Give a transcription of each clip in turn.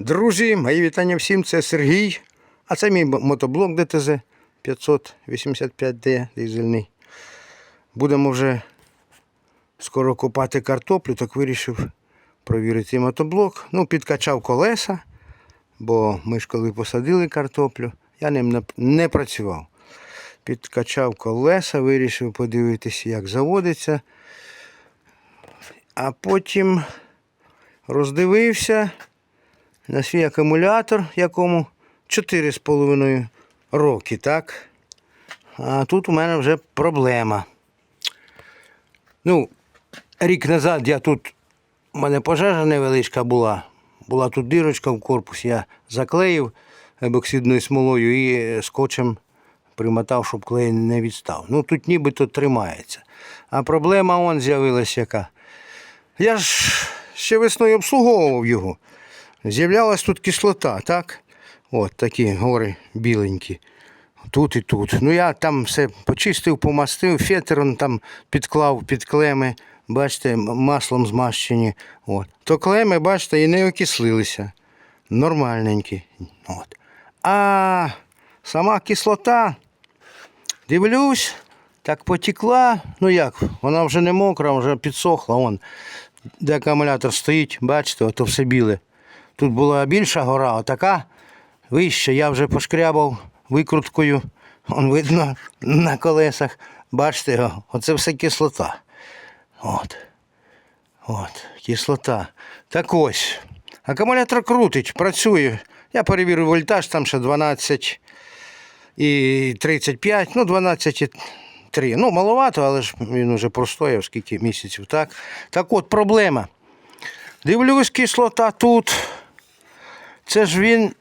Друзі, мої вітання всім, це Сергій. А це мій мотоблок ДТЗ 585D дизельний. Будемо вже скоро копати картоплю, так вирішив провірити мотоблок. Ну, підкачав колеса, бо ми ж коли посадили картоплю, я ним не працював. Підкачав колеса, вирішив подивитися, як заводиться. А потім роздивився на свій акумулятор, якому 4,5 роки, так? А тут у мене вже проблема. Ну, рік назад я тут, у мене пожежа невеличка була. Була тут дирочка в корпусі, я заклеїв ебоксидною смолою і скотчем примотав, щоб клей не відстав. Ну тут нібито тримається. А проблема он з'явилася яка. Я ж ще весною обслуговував його. З'являлась тут кислота, так? От такі гори біленькі. Тут і тут. Ну я там все почистив, помастив, фетерон там підклав під клеми, бачите, маслом змащені. От. То клеми, бачите, і не окислилися. Нормальненькі. От. А сама кислота, дивлюсь, так потекла. Ну як, вона вже не мокра, вже підсохла. Вон, де акумулятор стоїть, бачите, ото все біле. Тут була більша гора, а вища. Я вже пошкрябав викруткою. Он видно на колесах. Бачите, оце все кислота. От. От, кислота. Так ось. Акумулятор крутить, працює. Я перевірив вольтаж, там ще 12 і 35, ну 12 і 3. Ну, маловато, але ж він уже простояв скільки місяців, так? Так от проблема. Дивлюсь, кислота тут. Це ж він,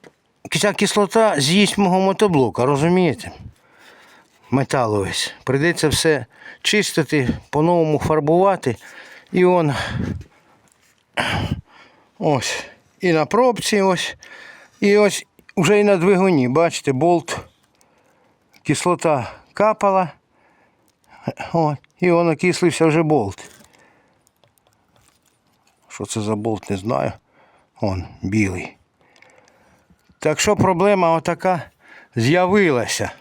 ця кислота з'їсть мого мотоблока, розумієте? Метал весь. Прийдеться все чистити, по-новому фарбувати. І он ось. І на пробці ось. І ось вже і на двигуні, бачите, болт. Кислота капала. От, і он окислився вже болт. Що це за болт, не знаю. Он, білий. Так що проблема отака з'явилася.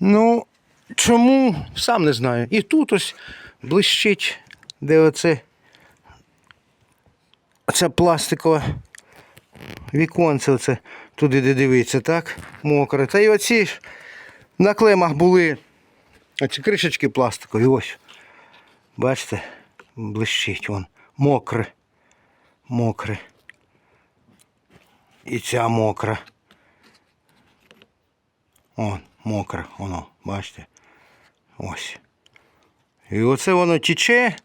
Ну, чому, сам не знаю. І тут ось блищить, де оце, оце пластикове віконце, оце, туди де дивиться, так? Мокре. Та й оці ж на клемах були оці кришечки пластикові, ось. Бачите, блищить вон. Мокре. Мокре. І ця мокра. О, мокре, воно, бачите. Ось. І оце воно тіче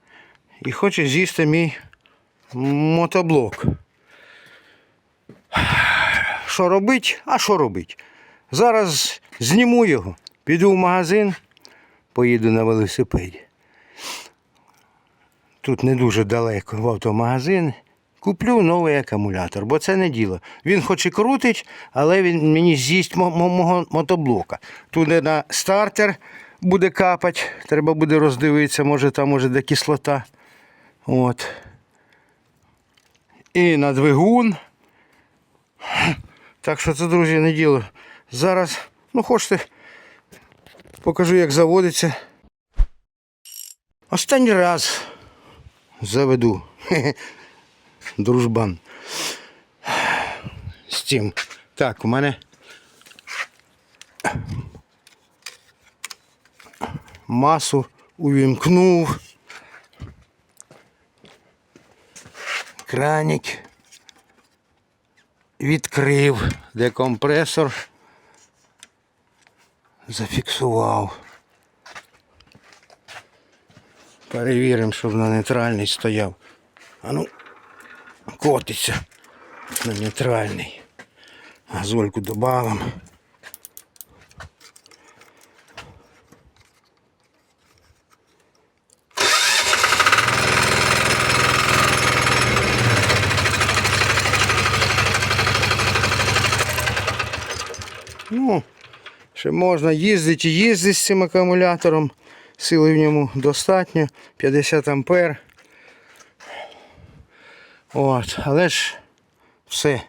і хоче з'їсти мій мотоблок. Що робить? А що робить? Зараз зніму його, піду в магазин, поїду на велосипеді. Тут не дуже далеко в автомагазин. Куплю новий акумулятор, бо це не діло. Він хоч і крутить, але він мені з'їсть мо- мо- мого мотоблока. Туди на стартер буде капати, треба буде роздивитися, може там може де кислота. От. І на двигун. Так що це, друзі, не діло. Зараз, ну хочете, покажу, як заводиться. Останній раз заведу. Дружбан. З цим. Так, у мене. Масу увімкнув. Краник відкрив декомпресор. Зафіксував. Перевіримо, щоб на нейтральний стояв. А ну, котиться на нейтральний. Газольку добавимо. Ну, ще можна їздити і їздити з цим акумулятором. Сили в ньому достатньо. 50 ампер. От, але ж все.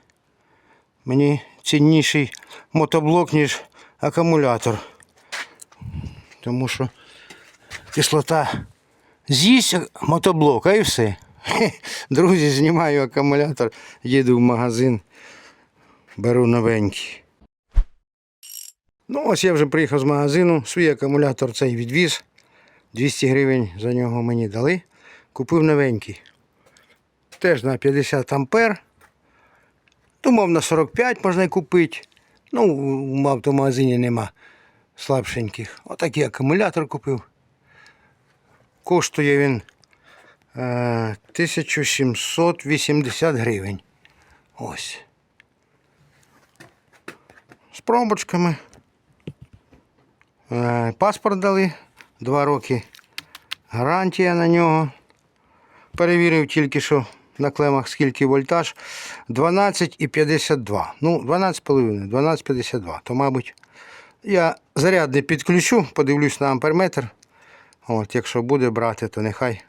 мені цінніший мотоблок, ніж акумулятор. Тому що кислота з'їсть мотоблок, а і все. Друзі, знімаю акумулятор, їду в магазин, беру новенький. Ну, ось я вже приїхав з магазину, свій акумулятор цей відвіз. 200 гривень за нього мені дали. Купив новенький. Теж на 50 ампер. Думав, на 45 можна купити. Ну, в автомагазині нема слабшеньких. Отакий акумулятор купив. Коштує він е, 1780 гривень. Ось. З пробочками. Е, Паспорт дали. Два роки гарантія на нього. Перевірив тільки що на клемах скільки вольтаж. 12,52. Ну, 12,5, 12,52. То, мабуть, я заряд не підключу, подивлюсь на амперметр. От, якщо буде брати, то нехай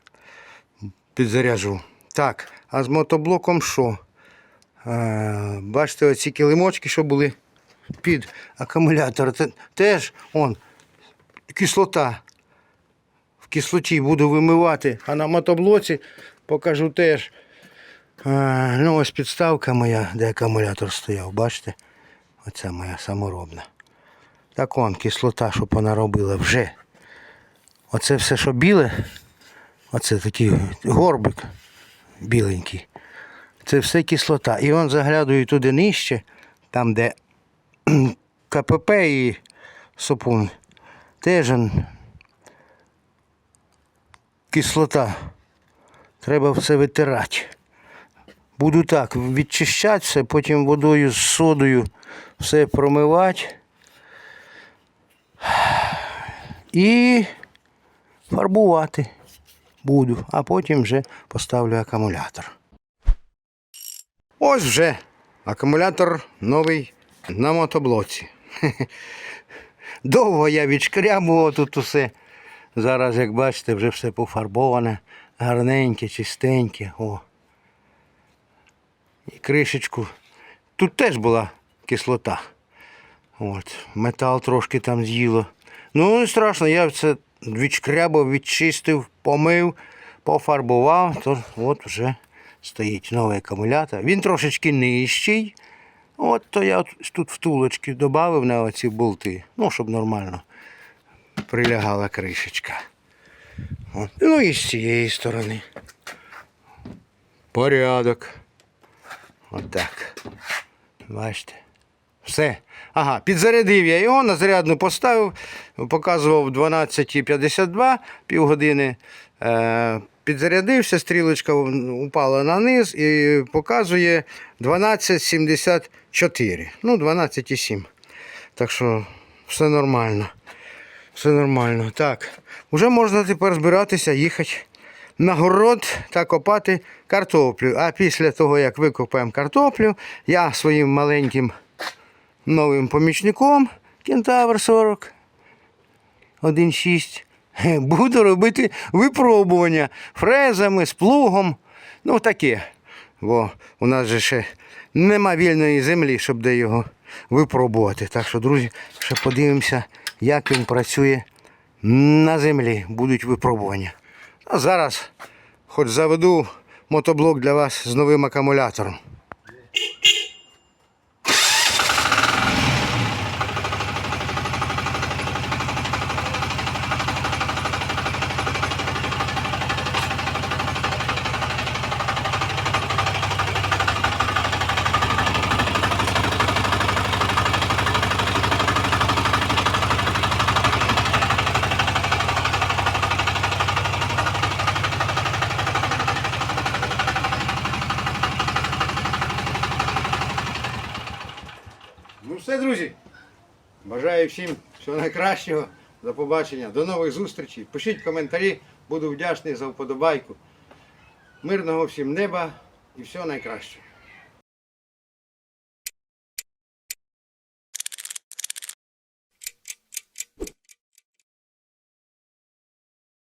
підзаряджу. Так, а з мотоблоком що? Е, бачите, оці килимочки, що були під акумулятор. Теж он, кислота. В кислоті буду вимивати, а на мотоблоці покажу теж. Ну, ось підставка моя, де акумулятор стояв, бачите? Оця моя саморобна. Так он, кислота, щоб вона робила вже. Оце все, що біле, оце такий горбик біленький. Це все кислота. І он заглядує туди нижче, там, де КПП і сопун. Теж кислота. Треба все витирати. Буду так, відчищати все, потім водою з содою все промивати. І фарбувати буду, а потім вже поставлю акумулятор. Ось вже акумулятор новий на мотоблоці. Довго я відшкрябував тут усе. Зараз, як бачите, вже все пофарбоване, гарненьке, чистеньке. О. І кришечку. Тут теж була кислота. От. Метал трошки там з'їло. Ну, не страшно, я це відшкрябав, відчистив, помив, пофарбував, то от вже стоїть новий акумулятор. Він трошечки нижчий. От то я тут втулочки додав на оці болти. Ну, щоб нормально прилягала кришечка. От. Ну і з цієї сторони. Порядок. Отак. Бачите. Все. Ага, підзарядив я його, на зарядну поставив, показував 12,52 півгодини. Е, підзарядився, стрілочка упала на низ і показує 12,74. Ну, 12,7. Так що все нормально. Все нормально. Так. Уже можна тепер збиратися, їхати на город та копати картоплю. А після того, як викопаємо картоплю, я своїм маленьким новим помічником Кентавр 40 1.6 Хе, буду робити випробування фрезами, з плугом. Ну таке. Бо у нас же ще нема вільної землі, щоб де його випробувати. Так що, друзі, ще подивимося, як він працює на землі. Будуть випробування. А зараз хоч заведу мотоблок для вас з новим акумулятором. Ну все, друзі. Бажаю всім всього найкращого. До побачення. До нових зустрічей. Пишіть коментарі, буду вдячний за вподобайку. Мирного всім неба і всього найкращого.